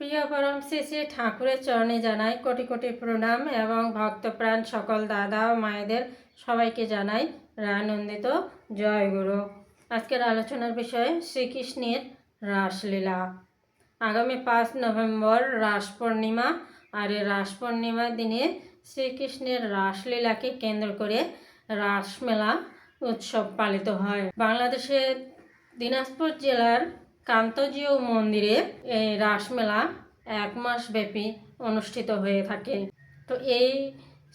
প্রিয় পরম শ্রী শ্রী ঠাকুরের চরণে জানাই কোটি কোটি প্রণাম এবং ভক্তপ্রাণ সকল দাদা ও মায়েদের সবাইকে জানাই রানন্দিত জয় গুরু। আজকের আলোচনার বিষয় শ্রীকৃষ্ণের রাসলীলা। আগামী পাঁচ নভেম্বর রাস পূর্ণিমা আর এই রাস পূর্ণিমার দিনে শ্রীকৃষ্ণের রাসলীলাকে কেন্দ্র করে রাসমেলা উৎসব পালিত হয়। বাংলাদেশের দিনাজপুর জেলার কান্তজিউ মন্দিরে এই রাসমেলা এক মাস ব্যাপী অনুষ্ঠিত হয়ে থাকে। তো এই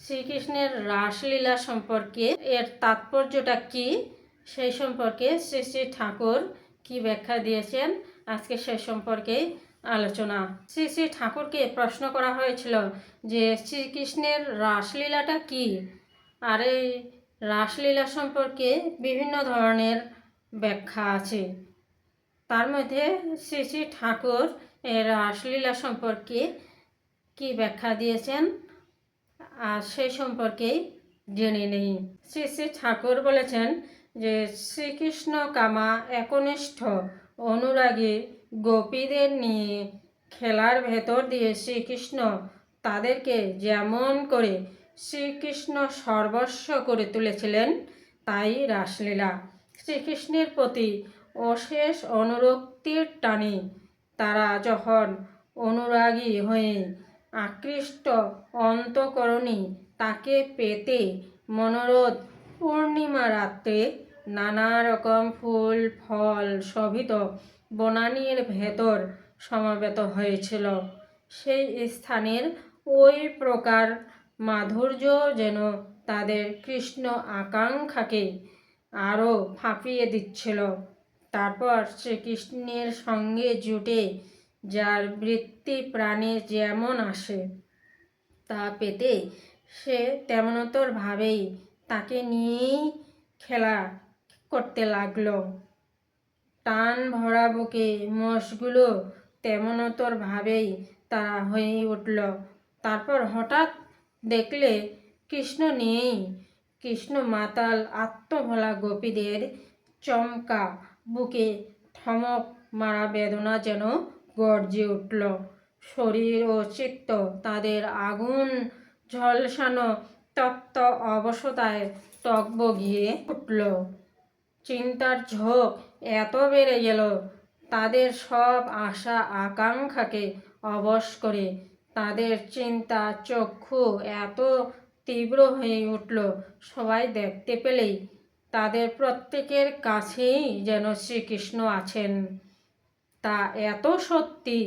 শ্রীকৃষ্ণের রাসলীলা সম্পর্কে এর তাৎপর্যটা কি? সেই সম্পর্কে শ্রী শ্রী ঠাকুর কি ব্যাখ্যা দিয়েছেন? আজকে সে সম্পর্কে আলোচনা। শ্রী শ্রী ঠাকুরকে প্রশ্ন করা হয়েছিল যে শ্রীকৃষ্ণের রাসলীলাটা কি? আর এই রাসলীলা সম্পর্কে বিভিন্ন ধরনের ব্যাখ্যা আছে। তার মধ্যে শ্রী শ্রী ঠাকুর এর রাসলীলা সম্পর্কে কি ব্যাখ্যা দিয়েছেন? আর সেই সম্পর্কেই জেনে নেই। শ্রী শ্রী ঠাকুর বলেছেন যে শ্রীকৃষ্ণ কামা একনিষ্ঠ অনুরাগী গোপীদের নিয়ে খেলার ভেতর দিয়ে শ্রীকৃষ্ণ তাদেরকে যেমন করে শ্রীকৃষ্ণ সর্বস্ব করে তুলেছিলেন, তাই রাসলীলা। শ্রীকৃষ্ণের প্রতি অশেষ অনুরক্তির টানে। তারা যখন অনুরাগী হয়ে আকৃষ্ট অন্তকরণী তাকে পেতে মনোরথ পূর্ণিমা রাত্রে নানা রকম ফুল, ফল শোভিত বনানীর ভেতর সমাবেত হয়েছিল। সেই স্থানের ওই প্রকার মাধুর্য যেন তাদের কৃষ্ণ আকাঙ্ক্ষাকে আরও ফাঁপিয়ে দিচ্ছিল। তারপর শ্রীকৃষ্ণের সঙ্গে জুটে যার বৃত্তি প্রাণে যেমন আসে তা পেতে সে তেমনতরভাবেই তাকে নিয়েই খেলা করতে লাগল। টান ভরা বুকে মোষগুলো তেমনতরভাবেই তারা হয়ে উঠল। তারপর হঠাৎ দেখলে কৃষ্ণ নেই। কৃষ্ণ মাতাল আত্মভোলা গোপীদের চমকা বুকে থমক মারা বেদনা যেন গর্জে উঠল। শরীর ও চিত্ত তাদের আগুন ঝলসানো তপ্ত অবসতায় টকবগিয়ে উঠল। চিন্তার ঝোঁক এত বেড়ে গেল, তাদের সব আশা আকাঙ্ক্ষাকে অবশ করে, তাদের চিন্তা চক্ষু এত তীব্র হয়ে উঠল। সবাই দেখতে পেলেই তাদের প্রত্যেকের কাছেই যেন শ্রীকৃষ্ণ আছেন। তা এত সত্যি,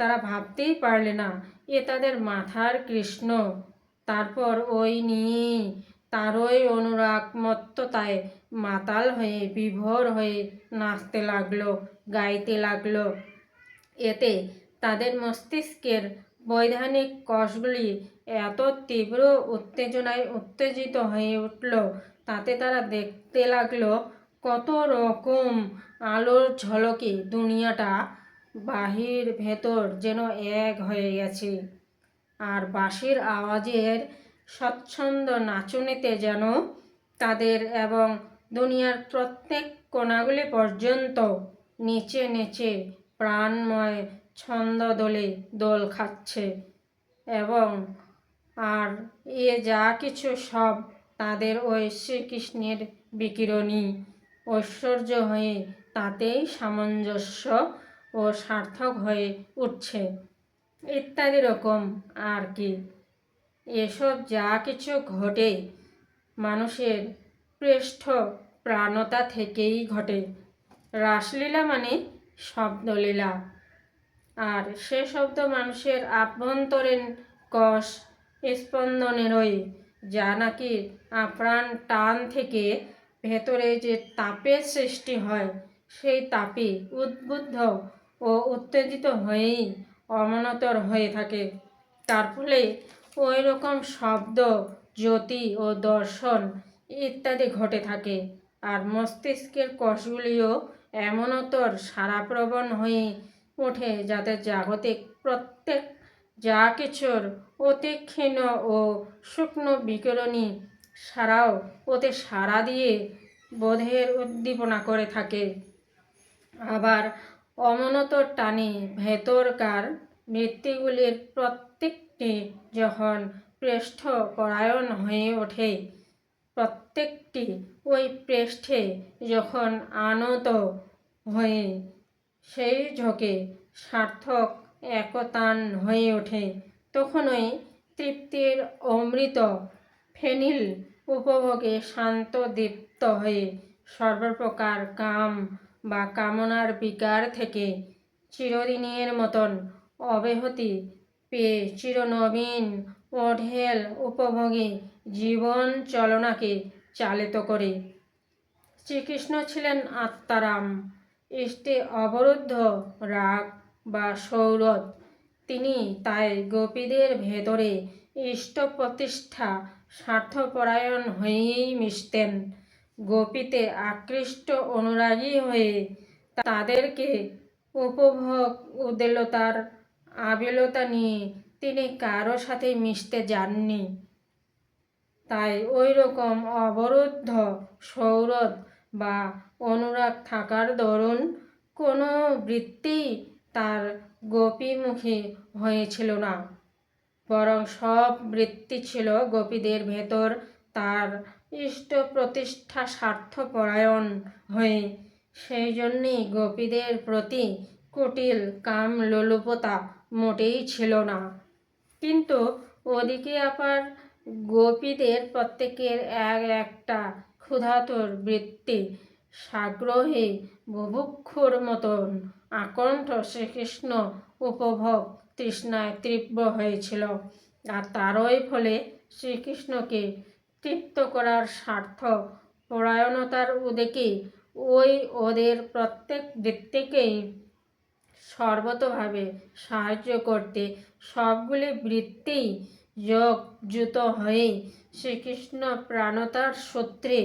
তারা ভাবতেই পারলে না, এ তাদের মাথার কৃষ্ণ। তারপর ওই নিয়েই তারই অনুরাগ মত্ততায় মাতাল হয়ে, বিভোর হয়ে নাচতে লাগল, গাইতে লাগল। এতে তাদের মস্তিষ্কের বৈধানিক কোষগুলি এত তীব্র উত্তেজনায় উত্তেজিত হয়ে উঠল, তাতে তারা দেখতে লাগল, কত রকম আলোর ঝলকে দুনিয়াটা বাহির ভেতর যেন এক হয়ে গেছে। আর বাঁশির আওয়াজের স্বচ্ছন্দ নাচুনিতে যেন তাদের এবং দুনিয়ার প্রত্যেক কোণাগুলি পর্যন্ত নিচে নিচে প্রাণময় ছন্দ দোলে দোল খাচ্ছে এবং আর এ যা কিছু সব তাদের ওই শ্রীকৃষ্ণের বিকিরণী। ঐশ্বর্য হয়ে তাতেই সামঞ্জস্য ও সার্থক হয়ে উঠছে। ইত্যাদি রকম আর কি। এসব যা কিছু ঘটে মানুষের পৃষ্ঠ প্রাণতা থেকেই ঘটে। রাসলীলা মানে শব্দলীলা। আর সে শব্দ মানুষের আভ্যন্তরীণ কষ স্পন্দনেরই যা নাকি আপ্রাণ টান থেকে ভেতরে যে তাপের সৃষ্টি হয়, সেই তাপে উদ্বুদ্ধ ও উত্তেজিত হয়েই অমনতর হয়ে থাকে। তার ফলে ওই রকম শব্দ, জ্যোতি ও দর্শন ইত্যাদি ঘটে থাকে, আর মস্তিষ্কের কষগুলিও এমনতর সারাপ্রবণ হয়ে ওঠে যাতে জাগতিক প্রত্যেক যা কিছুর অতি ক্ষীণ ও শুকনো বিকিরণী সারাও ওতে সারা দিয়ে বোধের উদ্দীপনা করে থাকে। আবার অমনত টানে ভেতরকার বৃত্তিগুলির প্রত্যেকটি যখন পৃষ্ঠ পরায়ণ হয়ে ওঠে, প্রত্যেকটি ওই পৃষ্ঠে যখন আনত হয়ে সেই ঝোঁকে সার্থক একতান হয়ে ওঠে। তখনই তৃপ্তির অমৃত ফেনিল উপভোগে শান্ত দীপ্ত হয়ে সর্বপ্রকার কাম বা কামনার বিকার থেকে চিরদিনের মতন অব্যাহতি পেয়ে চিরনবীন অঢেল উপভোগী জীবন চলনাকে চালিত করে। শ্রীকৃষ্ণ ছিলেন আত্মারাম। ইষ্টে অবরুদ্ধ, রাগ বা সৌরভ। তিনি তাই গোপীদের ভেতরে ইষ্ট প্রতিষ্ঠা স্বার্থপরায়ণ হয়েই মিশতেন। গোপীতে আকৃষ্ট অনুরাগী হয়ে তাদেরকে উপভোগ উদ্দেলতার আবিলতা নিয়ে তিনি কারও সাথে মিশতে যাননি। তাই ওই রকম অবরুদ্ধ সৌরভ বা অনুরাগ থাকার দরুন কোনো বৃত্তি তার গোপীমুখী হয়েছিল না। বরং সব বৃত্তি ছিল গোপীদের ভেতর তার ইষ্ট প্রতিষ্ঠা স্বার্থপরায়ণ হয়ে। সেই জন্যেই গোপীদের প্রতি কুটিল কাম লোলুপতা মোটেই ছিল না। কিন্তু ওদিকে আবার গোপীদের প্রত্যেকের এক একটা ক্ষুধাতুর বৃত্তি সাগ্রহে বুভুক্ষুর মতন আকণ্ঠ শ্রীকৃষ্ণ উপভোগ তৃষ্ণায় তীব্র হয়েছিল আর তারই ফলে শ্রীকৃষ্ণকে তৃপ্ত করার স্বার্থ পরায়ণতার উদেকে ওই ওদের প্রত্যেক বৃত্তিকেই সর্বতভাবে সাহায্য করতে সবগুলি বৃত্তিই যোগযুত হয়ে শ্রীকৃষ্ণ প্রাণতার সূত্রে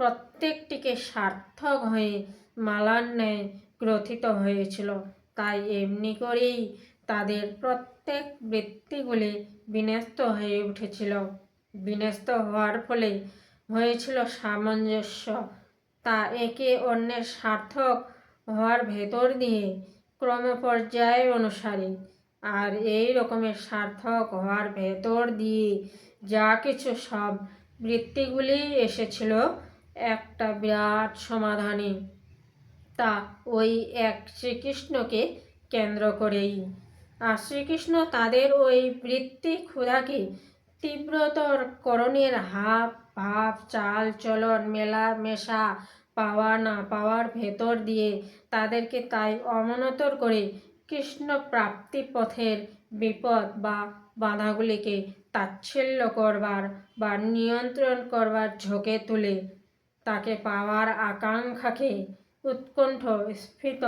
প্রত্যেকটিকে সার্থক হয়ে মালার ন্যায় গ্রথিত হয়েছিল। তাই এমনি করেই তাদের প্রত্যেক বৃত্তিগুলি বিন্যস্ত হয়ে উঠেছিল। বিন্যস্ত হওয়ার ফলে হয়েছিল সামঞ্জস্য। তা একে অন্যের সার্থক হওয়ার ভেতর দিয়ে ক্রমপর্যায় অনুসারে আর এই রকমের সার্থক হওয়ার ভেতর দিয়ে যা কিছু সব বৃত্তিগুলি এসেছিল, একটা বিরাট সমাধানে। তা ওই এক শ্রীকৃষ্ণকে কেন্দ্র করেই। আর শ্রীকৃষ্ণ তাদের ওই বৃত্তি ক্ষুধাকে তীব্রতর করণের হাব, ভাব, চাল, চলন, মেলা, মেশা, পাওয়া, না পাওয়ার ভেতর দিয়ে তাদেরকে তাই অমনতর করে কৃষ্ণ প্রাপ্তি পথের বিপদ বা বাধাগুলিকে তাচ্ছিল্য করবার বা নিয়ন্ত্রণ করবার ঝোঁকে তুলে তাকে পাওয়ার আকাঙ্ক্ষাকে উৎকণ্ঠ স্ফীত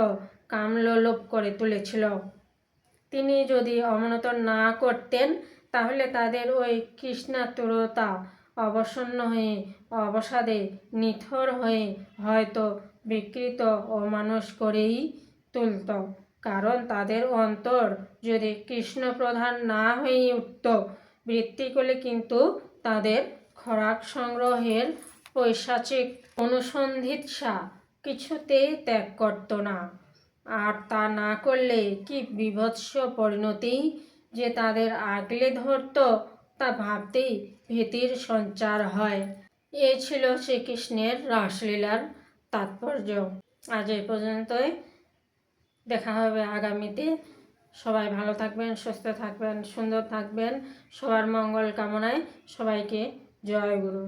কামলোলুপ করে তুলেছিল। তিনি যদি অমনতন না করতেন, তাহলে তাদের ওই কৃষ্ণাতুরতা অবসন্ন হয়ে, অবসাদে নিথর হয়ে হয়তো বিকৃত ও মানুষ করেই তুলত। কারণ তাদের অন্তর যদি কৃষ্ণ প্রধান না হয়ে উঠত, বৃত্তিগুলি কিন্তু তাদের খরাক সংগ্রহের পৈশাচিক অনুসন্ধিৎসা কিছুতেই ত্যাগ করত না। আর তা না করলে কি বিভৎস পরিণতি যে তাদের আগলে ধরত তা ভাবতেই ভীতির সঞ্চার হয়। এ ছিল শ্রীকৃষ্ণের রাসলীলার তাৎপর্য। আজ এই পর্যন্তই। দেখা হবে আগামীতে। সবাই ভালো থাকবেন, সুস্থ থাকবেন, সুন্দর থাকবেন। সবার মঙ্গল কামনায় সবাইকে জয় গুরু।